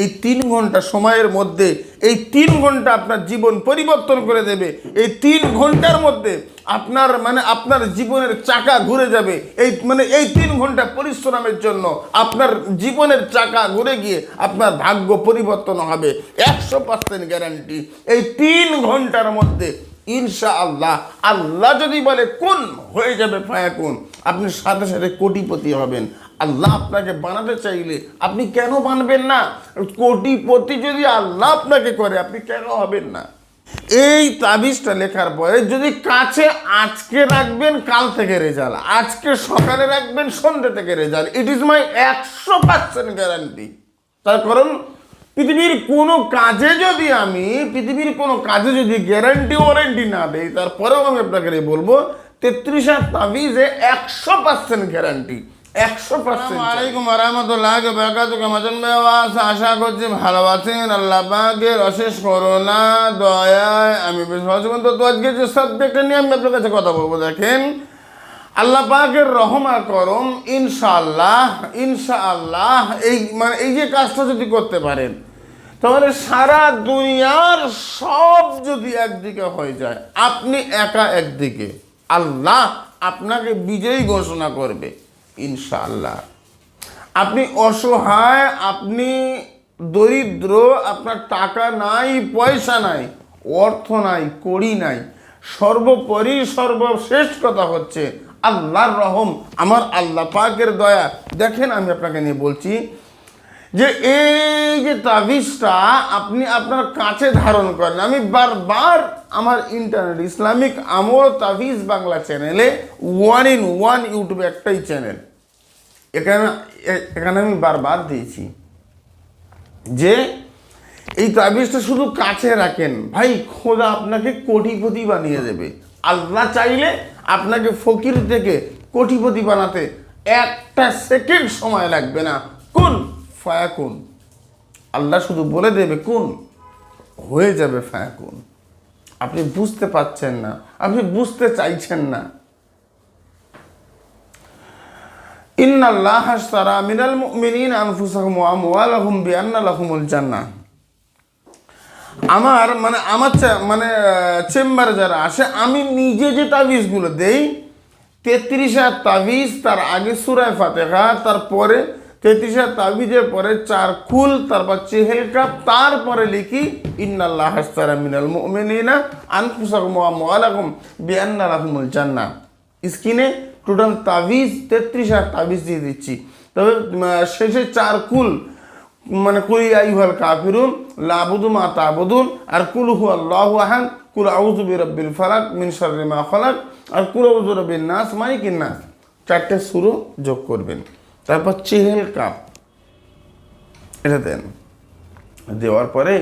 এই তিন ঘণ্টা সময়ের মধ্যে, এই তিন ঘণ্টা আপনার জীবন পরিবর্তন করে দেবে। এই তিন ঘণ্টার মধ্যে আপনার মানে আপনার জীবনের চাকা ঘুরে যাবে। এই মানে এই তিন ঘণ্টা পরিশ্রমের জন্য আপনার জীবনের চাকা ঘুরে গিয়ে আপনার ভাগ্য পরিবর্তন হবে। একশো পার্সেন্ট গ্যারান্টি এই তিন ঘণ্টার মধ্যে ইনশা আল্লাহ আল্লাহ যদি বলে, কোন হয়ে যাবে ফায়া কোন আপনি সাথে সাথে কোটিপতি হবেন। আল্লাহ আপনাকে বানাতে চাইলে আপনি কেন বানবেন না? কোটিপতি যদি আল্লাহ আপনাকে করে, আপনি কেন হবেন না? এই তাবিজটা লেখার পরে যদি কাছে আজকে রাখবেন, কাল থেকে রেজাল্ট। আজকে সকালে রাখবেন, সন্ধ্যে থেকে রেজাল্ট। ইট ইজ মাই একশো পার্সেন্ট গ্যারান্টি তার কারণ, পৃথিবীর কোনো কাজে যদি আমি, পৃথিবীর কোনো কাজে যদি গ্যারান্টি ওয়ারেন্টি না দেই, তারপরেও আমি আপনাকে বলব, তেত্রিশ হাজার তাবিজে একশো পার্সেন্ট গ্যারান্টি একশো পার্সেন্ট আলাইকুম রহমতুল্লাহ বেকাত কেমন বেওয়াস আশা করছি আল্লাহ পাকের আমি যে নিয়ে আমি কাছে কথা বলব, দেখেন, আল্লাহ পাকের করম, ইনশাআল্লাহ ইনশাআল্লাহ, এই মানে এই যে কাজটা যদি করতে পারেন, তাহলে সারা দুনিয়ার সব যদি একদিকে হয়ে যায়, আপনি একা একদিকে। আল্লাহ আপনাকে বিজয়ী ঘোষণা করবে। ইনশাআল্লাহ। আপনি অসহায়, আপনি দরিদ্র, আপনার টাকা নাই, পয়সা নাই, অর্থ নাই, কড়ি নাই, সর্বোপরি সর্বশেষ কথা হচ্ছে আল্লাহর রহম, আমার আল্লাহ পাকের দয়া। দেখেন আমি আপনাকে নিয়ে বলছি যে এই যে তাবিজটা আপনি আপনার কাছে ধারণ করেন, আমি বারবার আমার ইন্টারনেট ইসলামিক আমল তাবিজ বাংলা চ্যানেলে ওয়ান ইন ওয়ান ইউটিউবে একটাই চ্যানেল। এখানে এখানে আমি বারবার দিয়েছি যে এই তাবিজটা শুধু কাছে রাখেন। ভাই, খোদা আপনাকে কোটিপতি বানিয়ে দেবে। আল্লাহ চাইলে আপনাকে ফকির থেকে কোটিপতি বানাতে একটা সেকেন্ড সময় লাগবে না। কোন? ফায়া কোন আল্লাহ শুধু বলে দেবে, কোন? হয়ে যাবে ফায়া কোন আপনি বুঝতে পারছেন না, আপনি বুঝতে চাইছেন না। ইন্নাল্লাহ হাসতারা মিনাল মুমিনিন আনফুসাহুম ওয়া আমওয়ালাহুম বিআন্না লাহুমুল জান্নাহ। আমার মানে আমার মানে চেম্বারে যারা আসে, আমি নিজে যে তাবিজগুলো দেই, তেত্রিশ তাবিজ, তার আগে সুরায় ফাতেহা, তারপরে তেত্রিশ তাবিজের পরে চার কুল তারপর চেহেল কাপ, তারপরে লিখি, ইন্নাল্লাহ হাস্তারা মিনাল মুমিনিনা আনফুসাহুম ওয়া আমওয়ালাহুম বিআন্না লাহুমুল জান্নাহ। স্ক্রিনে টোটাল তাবিজ তেত্রিশ হাজার তাবিজ দিয়ে দিচ্ছি। তবে শেষে চার কুল মানে কুল আইহাল কাফিরুন, লাবুদু মা তাবুদুন, আর কুল হু আল্লাহু আহান কুল আউযু বিরাব্বিল ফালাক মিন শাররি মা খালাক, আর কুল আউযু বিরাব্বিন নাস, মালিকিন নাস। চারটে সুরো যোগ করবেন। তারপর চেহেল কাপ। এটা দেন। দেওয়ার পরে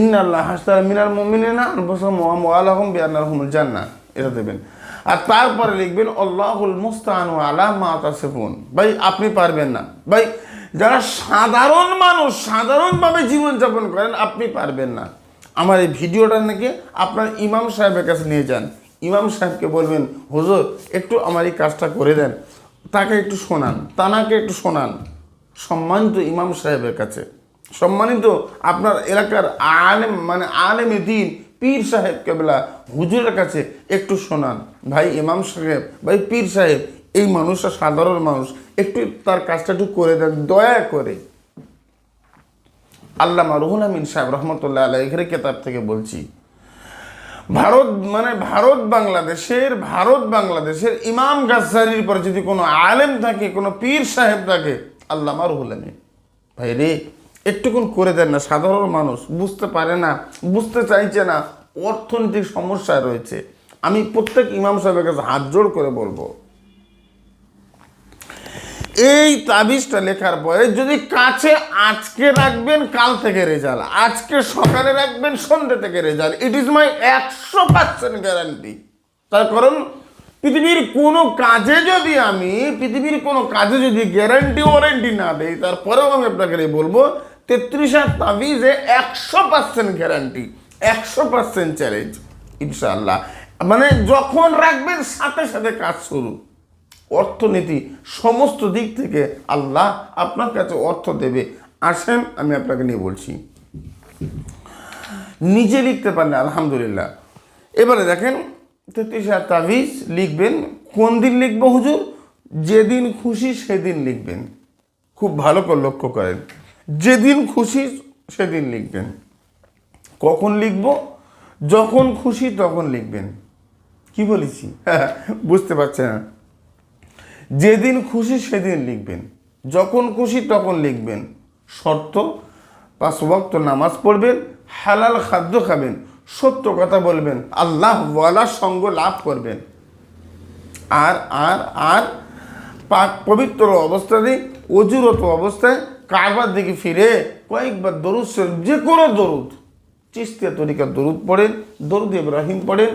ইন্নাল্লাহ হাস্তারা মিনাল মুমিনিনা, আনফুসাহুম ওয়া আমওয়ালাহুম বিআন্নাহুমুল জান্নাহ। এটা দেবেন। আর তারপরে লিখবেন, আল্লাহুল মুস্তাআনু আলা মা তাসিফুন। ভাই, আপনি পারবেন না। ভাই, যারা সাধারণ মানুষ, সাধারণভাবে জীবনযাপন করেন, আপনি পারবেন না। আমার এই ভিডিওটা নাকি আপনার ইমাম সাহেবের কাছে নিয়ে যান। ইমাম সাহেবকে বলবেন, হুজুর, একটু আমার এই কাজটা করে দেন। তাকে একটু শোনান, তানাকে একটু শোনান। সম্মানিত ইমাম সাহেবের কাছে। সম্মানিত আপনার এলাকার আলেম মানে আলেমে দিন পীর সাহেব কেবলা হুজুরের কাছে একটু শোনান। ভাই, ইমাম সাহেব, ভাই, পীর সাহেব, এই মানুষটা সাধারণ মানুষ, একটু তার কাজটা একটু করে দেন, দয়া করে। আল্লামা রুহুল আমিন সাহেব রহমতুল্লাহ আল্লাহ এখানে কেতাব থেকে বলছি, ভারত মানে ভারত বাংলাদেশের ভারত বাংলাদেশের ইমাম গাজ্জারির পরে যদি কোনো আলেম থাকে, কোনো পীর সাহেব থাকে, আল্লামা রুহুল আমিন। ভাই রে একটুকুন করে দেন না, সাধারণ মানুষ বুঝতে পারে না, বুঝতে চাইছে না, অর্থনৈতিক সমস্যায় রয়েছে। আমি প্রত্যেক ইমাম সাহেবের কাছে হাত জোড় করে বলব, এই তাবিজটা লেখার পরে যদি কাছে আজকে রাখবেন, কাল থেকে রেজাল্ট, আজকে সকালে রাখবেন, সন্ধ্যে থেকে রেজাল্ট ইট ইজ মাই একশো পার্সেন্ট গ্যারান্টি তার কারণ পৃথিবীর কোনো কাজে যদি আমি, পৃথিবীর কোনো কাজে যদি গ্যারান্টি ওয়ারেন্টি না দেই, তারপরেও আমি আপনাকে বলব, তেত্রিশ তাবিজে একশো পার্সেন্ট গ্যারান্টি একশো পার্সেন্ট চ্যালেঞ্জ ইনশাআল্লাহ। মানে যখন রাখবেন, সাথে সাথে কাজ শুরু। অর্থনীতি সমস্ত দিক থেকে আল্লাহ আপনার কাছে অর্থ দেবে। আসেন, আমি আপনাকে নিয়ে বলছি। নিজে লিখতে পারলে আলহামদুলিল্লাহ। এবারে দেখেন তেত্রিশ হাজার তাবিজ লিখবেন। কোন দিন লিখব হুজুর? যেদিন খুশি সেদিন লিখবেন। খুব ভালো করে লক্ষ্য করেন। যেদিন খুশি সেদিন লিখবেন। কখন লিখব? যখন খুশি তখন লিখবেন। কি বলেছি? বুঝতে পারছে না যেদিন খুশি সেদিন লিখবেন। যখন খুশি তখন লিখবেন। শর্ত, পাঁচ ওয়াক্ত নামাজ পড়বেন, হালাল খাদ্য খাবেন। সত্য কথা বলবেন আল্লাহ ওয়ালার সঙ্গ লাভ করবেন। আর আর আর পাক পবিত্র অবস্থাতে অজুরত অবস্থায় কারবার দিকে ফিরে কয়েকবার দরুদ শরীফ, যে কোনো দরুদ চিস্তিয়া তরিকার দরুদ পড়েন দরুদ ইব্রাহিম পড়েন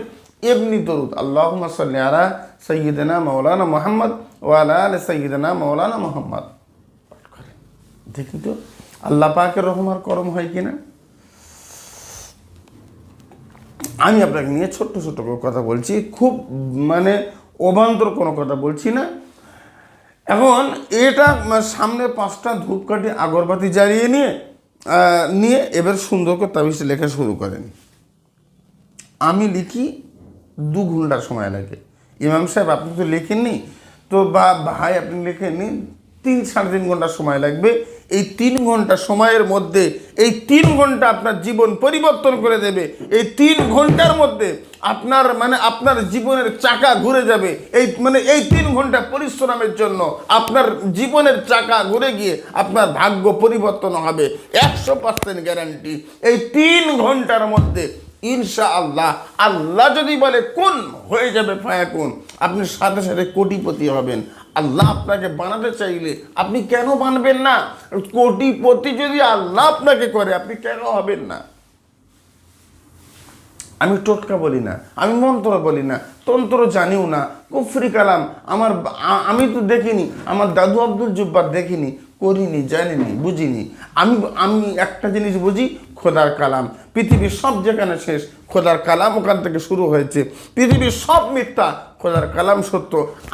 এমনি দরুদ আল্লাহ সাল্লি আলা সৈয়দনা মৌলানা মোহাম্মদ ওয়ালা আল সৈয়দনা মৌলানা মোহাম্মদ। দেখুন তো আল্লাহ পাকের রহমার করম হয় কিনা? আমি আপনাকে নিয়ে ছোট্ট ছোট্ট কথা বলছি, খুব মানে অবান্তর কোনো কথা বলছি না। এখন এটা সামনে পাঁচটা ধূপকাঠি আগরবাতি জ্বালিয়ে নিয়ে নিয়ে এবার সুন্দর করে তাবিজটা লেখা শুরু করেন। আমি লিখি দু ঘণ্টার সময় লাগে। ইমাম সাহেব, আপনি তো লেখেননি? তো বা ভাই, আপনি লেখেননি? তিন সাড়ে তিন ঘণ্টা সময় লাগবে। এই তিন ঘণ্টা সময়ের মধ্যে, এই তিন ঘণ্টা আপনার জীবন পরিবর্তন করে দেবে। এই তিন ঘণ্টার মধ্যে আপনার মানে আপনার জীবনের চাকা ঘুরে যাবে। এই মানে এই তিন ঘণ্টা পরিশ্রমের জন্য আপনার জীবনের চাকা ঘুরে গিয়ে আপনার ভাগ্য পরিবর্তন হবে। একশো পার্সেন্ট গ্যারান্টি। এই তিন ঘণ্টার মধ্যে ইনশা আল্লাহ আল্লাহ যদি বলে, কোন হয়ে যাবে ফায়া কোন আপনি সাথে সাথে কোটিপতি হবেন। আল্লাহ আপনাকে বানাতে চাইলে আপনি কেন বানবেন না? কোটিপতি যদি আল্লাহ আপনাকে করে, আপনি কেন হবেন না? আমি টোটকা বলি না, আমি মন্ত্র বলি না, তন্ত্র জানিও না। কুফরি কালাম, আমার আমি তো দেখিনি, আমার দাদু আব্দুল জুব্বার দেখিনি, করিনি, জানিনি, বুঝিনি। আমি আমি একটা জিনিস বুঝি, খোদার কালাম। পৃথিবীর সব যেখানে শেষ, খোদার কালাম ওখান থেকে শুরু হয়েছে। পৃথিবীর সব মিথ্যা খোদার কালাম সত্য।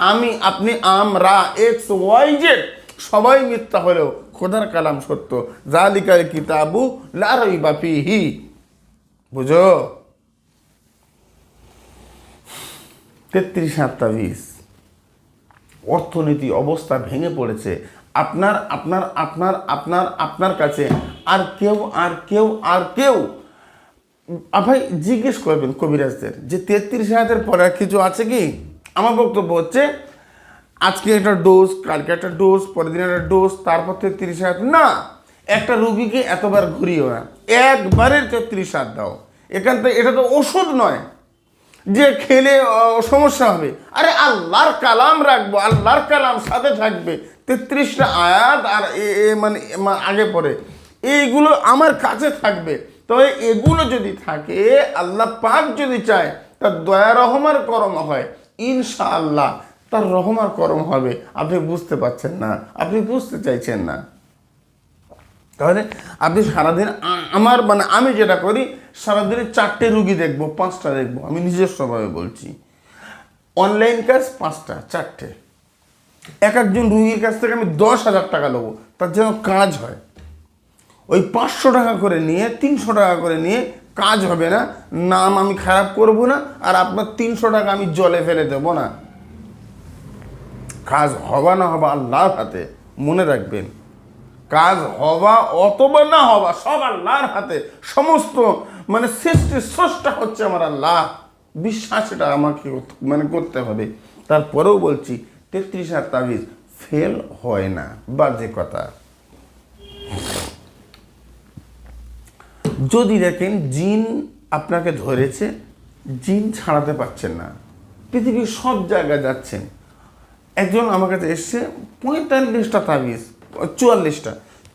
আমি, আপনি আমরা এক্স, ওয়াই, জেড, সবাই মিথ্যা হলেও খোদার কালাম সত্য। জালিকার কিতাবু লারই বাপিহি বুঝো? তেত্রিশ তাবিজ অর্থনীতি অবস্থা ভেঙে পড়েছে। আপনার আপনার আপনার আপনার আপনার কাছে আর কেউ আর কেউ আর কেউ ভাই, জিজ্ঞেস করবেন কবিরাজদের যে তেত্রিশ হাজারের পরে আর কিছু আছে কি? আমার বক্তব্য হচ্ছে, আজকে একটা ডোজ কালকে একটা ডোজ পরের দিন একটা ডোজ তারপর তেত্রিশ হাজার। না, একটা রুগীকে এতবার ঘুরিও না। একবারের তেত্রিশ হাত দাও। এখান থেকে এটা তো ওষুধ নয় যে খেলে সমস্যা হবে। আরে আল্লাহর কালাম রাখব, আল্লাহর কালাম সাথে থাকবে। তেত্রিশটা আয়াত আর এ মানে আগে পরে। এইগুলো আমার কাছে থাকবে। তবে এগুলো যদি থাকে, আল্লাহ পাক যদি চায়, তার দয়া রহমার করম হয়। ইনশাআল্লাহ তার রহমার করম হবে। আপনি বুঝতে পারছেন না। আপনি বুঝতে চাইছেন না। তাহলে আপনি সারাদিন আমার মানে আমি যেটা করি, সারাদিনে চারটে রুগী দেখব, পাঁচটা দেখব। আমি নিজস্বভাবে বলছি। অনলাইন কাজ পাঁচটা, চারটে। এক একজন রুগীর কাছ থেকে আমি দশ হাজার টাকা নেব। তার যেন কাজ হয়। ওই পাঁচশো টাকা করে নিয়ে, তিনশো টাকা করে নিয়ে কাজ হবে না, নাম আমি খারাপ করব না, আর আপনার তিনশো টাকা আমি জলে ফেলে দেবো না। কাজ হবা না হবা আল্লাহর হাতে, মনে রাখবেন। কাজ হওয়া অথবা না হওয়া সব আল্লাহর হাতে। সমস্ত মানে সৃষ্টি স্রষ্টা হচ্ছে আমার আল্লাহ। বিশ্বাস এটা আমাকে মানে করতে হবে। তারপরেও বলছি, তেত্রিশ হাজার তাবিজ ফেল হয় না, বাজে কথা। যদি দেখেন জিন আপনাকে ধরেছে, জিন ছাড়াতে পারছেন না। পৃথিবীর সব জায়গায় যাচ্ছেন। একজন আমার কাছে এসছে, পঁয়তাল্লিশটা তাবিজ, চুয়াল্লিশটা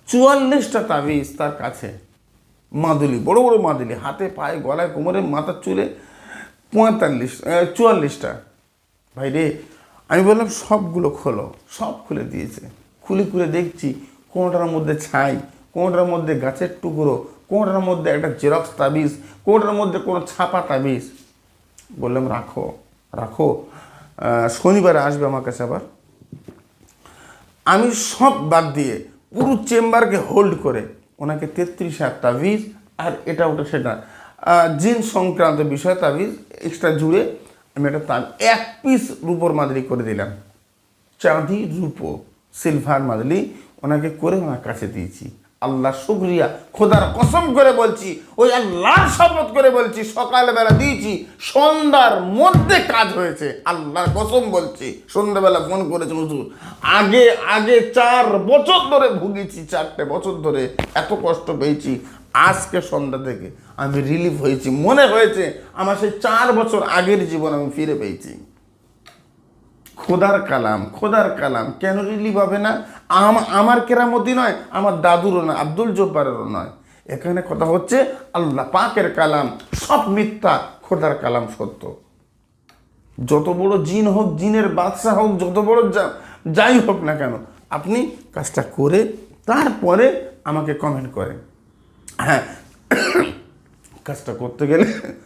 চুয়াল্লিশটা তাবিজ তার কাছে। মাদুলি, বড় বড় মাদুলি, হাতে পায়ে, গলায়, কোমরে মাথার চুলে, পঁয়তাল্লিশ চুয়াল্লিশটা। ভাই রে, আমি বললাম, সবগুলো খোলো, সব খুলে দিয়েছে। খুলে খুলে দেখছি, কোনোটার মধ্যে ছাই, কোনোটার মধ্যে গাছের টুকরো কোনোটার মধ্যে একটা জেরক্স তাবিজ, কোনোটার মধ্যে কোনো ছাপা তাবিজ? বললাম, রাখো রাখো। শনিবারে আসবে আমার কাছে আবার। আমি সব বাদ দিয়ে পুরো চেম্বারকে হোল্ড করে ওনাকে তেত্রিশ হাজার তাবিজ আর এটা ওটা সেটা জিন সংক্রান্ত বিষয় তাবিজ এক্সট্রা জুড়ে আমি একটা তার এক পিস রূপোর মাদুরি করে দিলাম। চাঁদি রূপো সিলভার মাদলি ওনাকে করে ওনার কাছে দিয়েছি। আল্লাহ শুক্রিয়া, খোদার কসম করে বলছি, ওই আল্লাহর শপথ করে বলছি, সকালবেলা দিয়েছি, সন্ধ্যার মধ্যে কাজ হয়েছে, আল্লাহর কসম বলছি, সন্ধ্যাবেলা ফোন করেছে হুজুর, আগে আগে চার বছর ধরে ভুগেছি চারটে বছর ধরে এত কষ্ট পেয়েছি, আজকে সন্ধ্যা থেকে আমি রিলিফ হয়েছি, মনে হয়েছে আমার সেই চার বছর আগের জীবন আমি ফিরে পেয়েছি। খোদার কালাম খোদার কালাম। কেন রিলিভ হবে না? আম- আমার কেরামতি নয়, আমার দাদুরও নয়, আব্দুল জব্বারেরও নয়। এখানে কথা হচ্ছে আল্লাহ পাকের কালাম, সব মিথ্যা, খোদার কালাম সত্য। যত বড় জিন হোক, জিনের বাদশা হোক, যত বড় যাই হোক না কেন, আপনি কাজটা করে তারপরে আমাকে কমেন্ট করেন। হ্যাঁ কাজটা করতে গেলে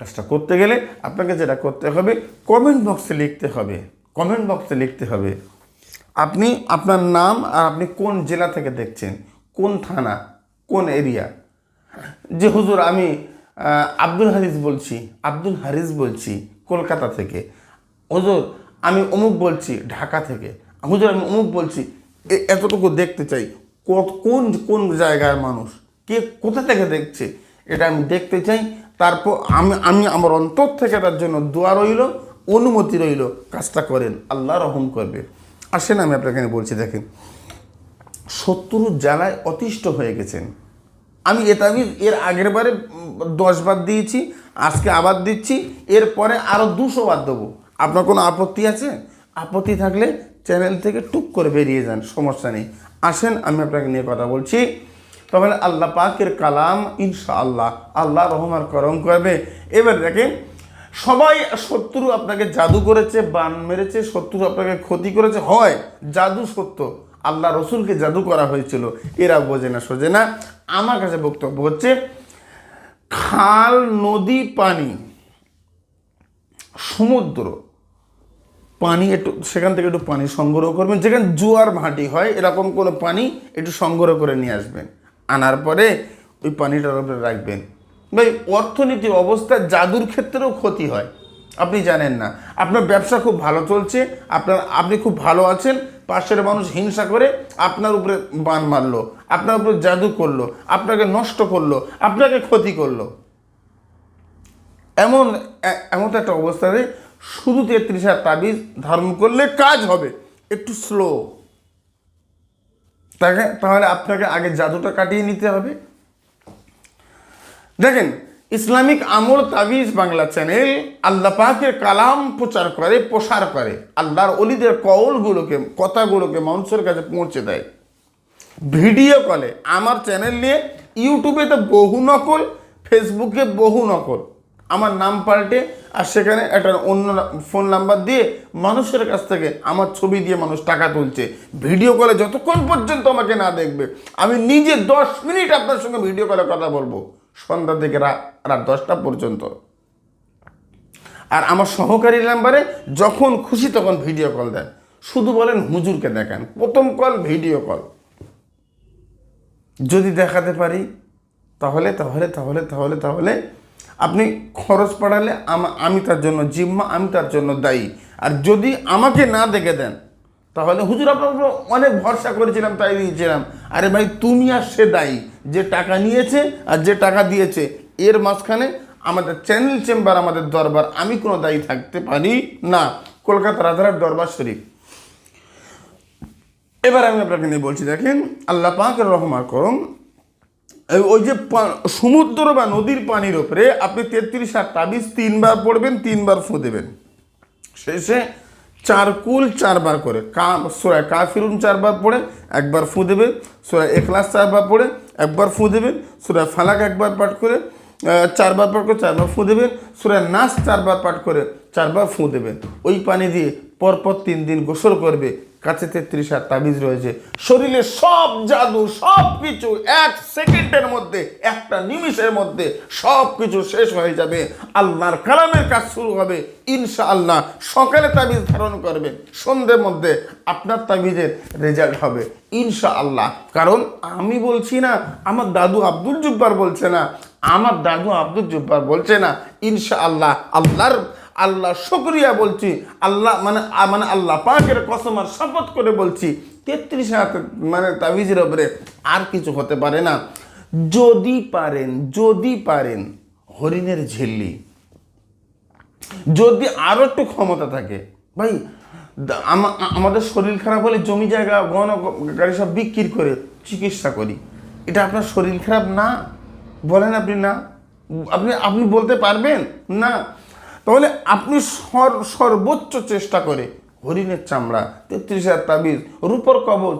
কাজটা করতে গেলে আপনাকে যেটা করতে হবে কমেন্ট বক্সে লিখতে হবে। কমেন্ট বক্সে লিখতে হবে, আপনি আপনার নাম আর আপনি কোন জেলা থেকে দেখছেন, কোন থানা, কোন এরিয়া যে হুজুর আমি আব্দুল হারিস বলছি, আব্দুল হারিস বলছি কলকাতা থেকে। হুজুর, আমি অমুক বলছি ঢাকা থেকে। হুজুর, আমি অমুক বলছি এতটুকু দেখতে চাই। কোন কোন জায়গার মানুষ, কে কোথা থেকে দেখছে, এটা আমি দেখতে চাই। তারপর আমি আমি আমার অন্তর থেকে তার জন্য দোয়া রইল, অনুমতি রইল, কাজটা করেন, আল্লাহ রহম করবে। আসেন, আমি আপনাকে বলছি, দেখেন শত্রুর জ্বালায় অতিষ্ঠ হয়ে গেছেন। আমি এটা আমি এর আগের বারে দশ বার দিয়েছি, আজকে আবার দিচ্ছি, এরপরে আরও দুশো বার দেবো। আপনার কোনো আপত্তি আছে? আপত্তি থাকলে চ্যানেল থেকে টুক করে বেরিয়ে যান, সমস্যা নেই। আসেন, আমি আপনাকে নিয়ে কথা বলছি। তবে আল্লাহ পাকের কালাম ইনশা আল্লাহ আল্লাহ রহমান করম করবে। এবার দেখেন, সবাই শত্রু আপনাকে জাদু করেছে, বান মেরেছে, শত্রু আপনাকে ক্ষতি করেছে, হয়, জাদু সত্য। আল্লাহ রসুলকে জাদু করা হয়েছিল। এরা বোঝে না, সোজে না। আমার কাছে বক্তব্য হচ্ছে, খাল, নদী, পানি, সমুদ্র, পানি একটু, সেখান থেকে একটু পানি সংগ্রহ করবেন। যেখানে জোয়ার ভাটি হয়, এরকম কোনো পানি একটু সংগ্রহ করে নিয়ে আসবেন। আনার পরে ওই পানিটার উপরে রাখবেন। ভাই, অর্থনীতির অবস্থা জাদুর ক্ষেত্রেও ক্ষতি হয়। আপনি জানেন না। আপনার ব্যবসা খুব ভালো চলছে, আপনার, আপনি খুব ভালো আছেন, পাশের মানুষ হিংসা করে আপনার উপরে বান মারলো, আপনার উপরে জাদু করল, আপনাকে নষ্ট করল, আপনাকে ক্ষতি করল। এমন এমন একটা অবস্থাতে শুধু তেত্রিশ হাজার তাবিজ ধারণ করলে কাজ হবে, একটু স্লো তাকে, তাহলে আপনাকে আগে জাদুটা কাটিয়ে নিতে হবে। দেখেন, ইসলামিক আমল তাবিজ বাংলা চ্যানেল আল্লাহ কালাম প্রচার করে, প্রসার করে। আল্লাহর অলিদের কওলগুলোকে, কথাগুলোকে মানুষের কাছে পৌঁছে দেয়। ভিডিও কলে, আমার চ্যানেল নিয়ে, ইউটিউবে তো বহু নকল ফেসবুকে বহু নকল। আমার নাম পাল্টে আর সেখানে একটা অন্য ফোন নাম্বার দিয়ে মানুষের কাছ থেকে আমার ছবি দিয়ে মানুষ টাকা তুলছে। ভিডিও কলে যতক্ষণ পর্যন্ত আমাকে না দেখবে, আমি নিজে দশ মিনিট আপনার সঙ্গে ভিডিও কলে কথা বলব। সন্ধ্যা থেকে রাত দশটা পর্যন্ত। আর আমার সহকারী নাম্বারে যখন খুশি তখন ভিডিও কল দেন। শুধু বলেন, হুজুরকে দেখান। প্রথম কল ভিডিও কল যদি দেখাতে পারি, তাহলে তাহলে তাহলে তাহলে তাহলে আপনি খরচ পাঠালে আমা- তার জন্য জিম্মা, আমি তার জন্য দায়ী। আর যদি আমাকে না দেখে দেন, তাহলে হুজুর আপনার অনেক ভরসা করেছিলাম, তাই দিয়েছিলাম। আরে ভাই, তুমি আর সে দায়ী, যে টাকা নিয়েছে আর যে টাকা দিয়েছে। এর মাঝখানে আমাদের চ্যানেল চেম্বার আমাদের দরবার, আমি কোনো দায়ী থাকতে পারি না। কলকাতা রাজারহাট দরবার শরীফ। এবার আমি আপনাকে নিয়ে বলছি, দেখেন, আল্লাহ পাকের রহমা করম ওই যে সমুদ্র বা নদীর পানির ওপরে আপনি তেত্রিশ হাত তাবিজ তিনবার পড়বেন, তিনবার ফু দেবেন। শেষে চার কুল চারবার করে, কা সোয়া কাফিরুন চারবার পড়ে, একবার ফু দেবেন সোয়া এখলাস চারবার পড়ে, একবার ফু দেবেন সোয়া ফালাক একবার পাঠ করে চারবার পাঠ করে চারবার ফু দেবেন সোয়া নাচ চারবার পাঠ করে চারবার ফু দেবেন ওই পানি দিয়ে পরপর তিন দিন গোসল করবে কাছে তেত্রিশ হাত তাবিজ রয়েছে। শরীরে সব জাদু, সব কিছু এক সেকেন্ডের মধ্যে, একটা নিমিষের মধ্যে সব কিছু শেষ হয়ে যাবে। আল্লাহর কালামের কাজ শুরু হবে ইনশা আল্লাহ সকালে তাবিজ ধারণ করবেন, সন্ধ্যের মধ্যে আপনার তাবিজের রেজাল্ট হবে ইনশা আল্লাহ কারণ আমি বলছি না, আমার দাদু আব্দুল জুব্বার বলছে না, আমার দাদু আব্দুল জুব্বার বলছে না ইনশা আল্লাহ আল্লাহর আল্লাহ শুক্রিয়া বলছি, আল্লাহ মানে মানে আল্লাহ পাকের কসম আর শপথ করে বলছি, তেত্রিশ হাত মানে তাবিজের ওপরে আর কিছু হতে পারে না। যদি পারেন যদি পারেন হরিণের ঝিল্লি, যদি আরও একটু ক্ষমতা থাকে, ভাই আমাদের শরীর খারাপ হলে জমি জায়গা, গহনা গ- গাড়ি সব বিক্রি করে চিকিৎসা করি। এটা আপনার শরীর খারাপ না? বলেন আপনি না। আপনি আপনি বলতে পারবেন? না। তাহলে আপনি সর সর্বোচ্চ চেষ্টা করে হরিণের চামড়া, তেত্রিশ হাজার তাবিজ, রূপর কবচ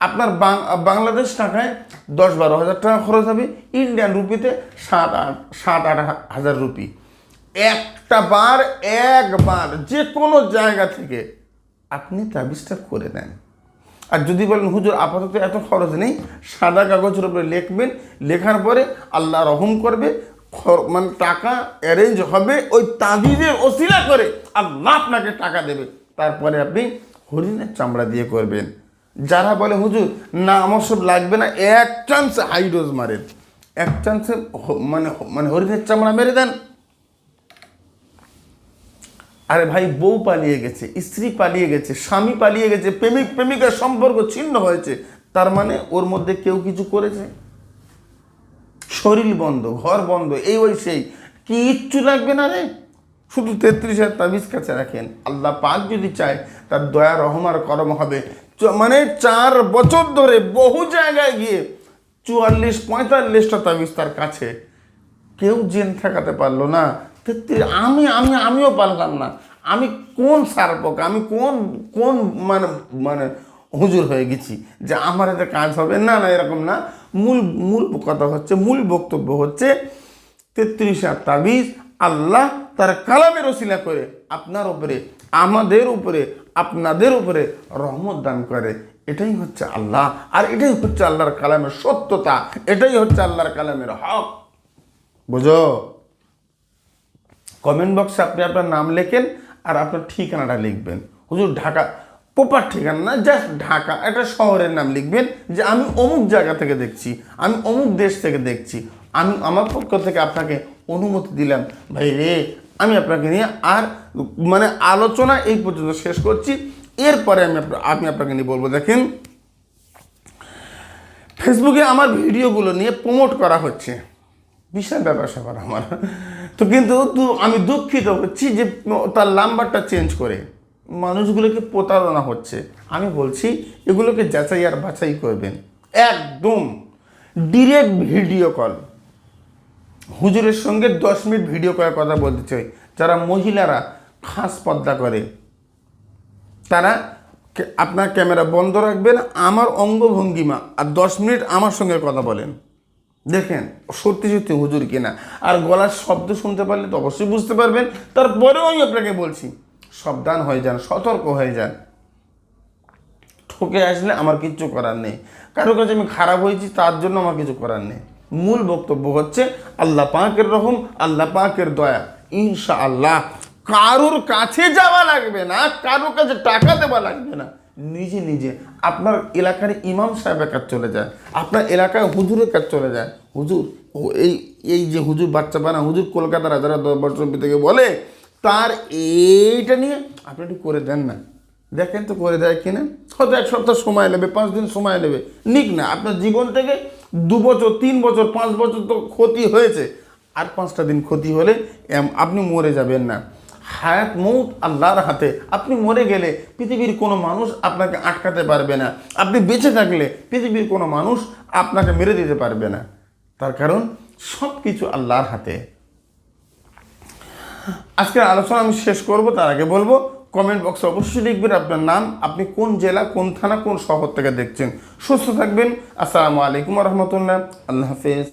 আপনার বাংলাদেশ টাকায় দশ বারো হাজার টাকা খরচ হবে, ইন্ডিয়ান রুপিতে সাত আট সাত আট হাজার রুপি। একটা বার, একবার, যে কোনো জায়গা থেকে আপনি তাবিজটা করে দেন আর যদি বলেন, হুজুর, আপাতত এত খরচ নেই, সাদা কাগজের উপরে লিখবেন, লেখার পরে আল্লাহ রহম করবে মানে টাকা অ্যারেঞ্জ হবে ওই তাবিজের ওসিলা করে। আল্লাহ আপনাকে টাকা দেবে। তারপরে আপনি হরিণের চামড়া দিয়ে করবেন। যারা বলে, হুজুর, না, আমার সব লাগবে না। এক চান্স হাই ডোজ মারেন। এক চান্সে মানে মানে হরিণের চামড়া মেরে দেন। আরে ভাই, বউ পালিয়ে গেছে, স্ত্রী পালিয়ে গেছে, স্বামী পালিয়ে গেছে প্রেমিক প্রেমিকার সম্পর্ক ছিন্ন হয়েছে। তার মানে ওর মধ্যে কেউ কিছু করেছে? শরীর বন্ধ, ঘর বন্ধ, এই ওই সেই। কিচ্ছু লাগবে না রে? শুধু তেত্রিশ হাজার তাবিজ কাছে রাখেন। আল্লাহ পাক যদি চায়, তার দয়া রহমার করম হবে। মানে চার বছর ধরে বহু জায়গায় গিয়ে চুয়াল্লিশ, পঁয়তাল্লিশটা তাবিজ তার কাছে। কেউ জেন ঠেকাতে পারল না। তেত্রিশ আমি আমি, আমিও পারলাম না। আমি কোন সার্পক আমি কোন কোন মানে মানে হুজুর হয়ে গেছি যে আমার এতে কাজ হবে। না না, এরকম না। মূল মূল কথা হচ্ছে, মূল বক্তব্য হচ্ছে তেত্রিশ তাবিজ, আল্লাহ তার কালামের ওসিলা করে আপনার উপরে, আমাদের উপরে, আপনাদের উপরে রহমত দান করে। এটাই হচ্ছে আল্লাহ। আর এটাই হচ্ছে আল্লাহর কালামের সত্যতা। এটাই হচ্ছে আল্লাহর কালামের হক। বুঝো? কমেন্ট বক্সে আপনি আপনার নাম লেখেন আর আপনার ঠিকানাটা লিখবেন। হুজুর, ঢাকা প্রপার ঠিকানা না জাস্ট ঢাকা, একটা শহরের নাম লিখবেন যে আমি অমুক জায়গা থেকে দেখছি, আমি অমুক দেশ থেকে দেখছি, আমি আমার পক্ষ থেকে আপনাকে অনুমতি দিলাম, ভাই রে, আমি আপনাকে নিয়ে আর মানে আলোচনা এই পর্যন্ত শেষ করছি, এরপরে আমি আমি আপনাকে নিয়ে বলব, দেখেন ফেসবুকে আমার ভিডিওগুলো নিয়ে প্রমোট করা হচ্ছে, বিশাল ব্যাপার স্যাপার আমার, তো কিন্তু আমি দুঃখিত হচ্ছি যে তার নাম্বারটা চেঞ্জ করে মানুষগুলোকে প্রতারণা হচ্ছে। আমি বলছি, এগুলোকে যাচাই আর বাছাই করবেন। একদম ডিরেক্ট ভিডিও কল হুজুরের সঙ্গে দশ মিনিট ভিডিও কলের কথা বলতে চাই। যারা মহিলারা খাস পর্দা করে, তারা আপনার ক্যামেরা বন্ধ রাখবেন, আমার অঙ্গভঙ্গিমা, আর দশ মিনিট আমার সঙ্গে কথা বলেন। দেখেন, সত্যি সত্যি হুজুর কিনা। আর গলার শব্দ শুনতে পারলে তো অবশ্যই বুঝতে পারবেন। তারপরেও আমি আপনাকে বলছি সাবধান হয়ে যান, সতর্ক হয়ে যান। ঠকে আসলে আমার কিচ্ছু করার নেই। কারও কাছে আমি খারাপ হয়েছি, তার জন্য আমার কিছু করার নেই। মূল বক্তব্য হচ্ছে, আল্লাহ পাকের রহম, আল্লাহ পাকের দয়া। ইনশা আল্লাহ কারোর কাছে যাওয়া লাগবে না কারোর কাছে টাকা দেওয়া লাগবে না। নিজে নিজে, আপনার এলাকার ইমাম সাহেবের কাছে চলে যায় আপনার এলাকায় হুজুরের কাছে চলে যায় হুজুর এই এই যে হুজুর বাচ্চা বানা হুজুর কলকাতার হাজার দশ বছর থেকে বলে তার এইটা নিয়ে আপনি একটু করে দেন না। দেখেন তো করে দেয় কিনা। হয়তো এক সপ্তাহ সময় নেবে, পাঁচ দিন সময় নেবে। নিক না, আপনার জীবন থেকে দু বছর, তিন বছর, পাঁচ বছর তো ক্ষতি হয়েছে। আর পাঁচটা দিন ক্ষতি হলে আপনি মরে যাবেন না। হায়াত মৌত আল্লাহর হাতে। আপনি মরে গেলে পৃথিবীর কোনো মানুষ আপনাকে আটকাতে পারবে না। আপনি বেঁচে থাকলে পৃথিবীর কোনো মানুষ আপনাকে মেরে দিতে পারবে না। তার কারণ সব কিছু আল্লাহর হাতে। আজকের আলোচনা আমি শেষ করব, তার আগে বলব কমেন্ট বক্সে অবশ্যই লিখবেন আপনার নাম, আপনি কোন জেলা, কোন থানা, কোন শহর থেকে দেখছেন। সুস্থ থাকবেন, আসসালামু আলাইকুম রহমতুল্লাহ, আল্লাহ হাফেজ।